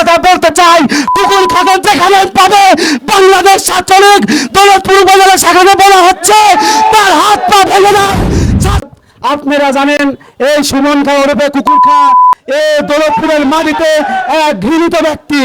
কথা বলতে চাই। কুকুর খাগল যেখানে পাবে, বাংলাদেশ ছাত্রলীগ দৌলতপুর উপজেলা সেখানে বলা হচ্ছে, তার হাত পা ভেঙে না আপনারা জানেন, এই সুমন খা ওরফে কুকুর খা এ দৌলতপুরের মাটিতে এক ঘৃণিত ব্যক্তি,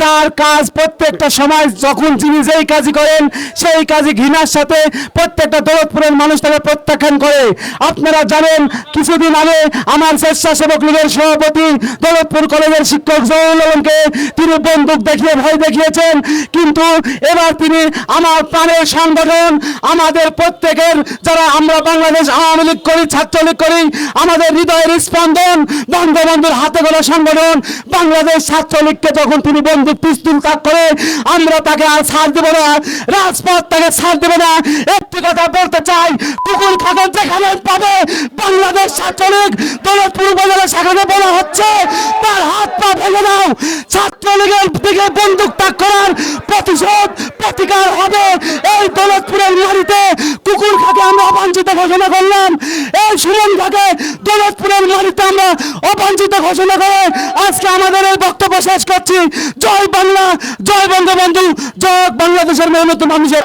যার কাজ প্রত্যেকটা সমাজ যখন যিনি যেই কাজই করেন, সেই কাজই ঘৃণার সাথে প্রত্যেকটা দৌলতপুরের মানুষ তাকে প্রত্যাখ্যান করে। আপনারা জানেন, কিছুদিন আগে আমার স্বেচ্ছাসেবক লীগের সভাপতি, দৌলতপুর কলেজের শিক্ষক জহুরুল আলমকে তিনি বন্দুক দেখিয়ে ভয় দেখিয়েছেন। কিন্তু এবার তিনি আমার প্রাণের সংগঠন, আমাদের প্রত্যেকের যারা আমরা বাংলাদেশ আওয়ামী লীগ করি, ছাত্রলীগ করি, আমাদের হৃদয়ের স্পন্দন বঙ্গবন্ধুর হাতে গোলা সংগঠন, বাংলাদেশ ছাত্রলীগকে যখন তিনি বন্দুক, পিস্তুল তাক করে, আমরা তাকে আর ছাড় দেব না, রাজপথ তাকে ছাড় দেবে না। একটি কথা বলতে চাই কুকুর খাগল যেখানে পাবে, বাংলাদেশ ছাত্রলীগ দৌলতপুর উপজেলা সেখানে বলা হচ্ছে, তার হাত পা ভেঙে দাও। ছাত্রলীগের দিকে বন্দুক তাক করার এই দৌলতপুরের মাটিতে কুকুর খাকে আমরা অবাঞ্ছিত ঘোষণা করলাম। এই সুমন খাকে দৌলতপুরের মাটিতে আমরা অবাঞ্ছিত ঘোষণা করে আজকে আমাদের এই বক্তব্য শেষ করছি। জয় বাংলা, জয় বঙ্গবন্ধু, জয় বাংলাদেশের মেহনত মানুষের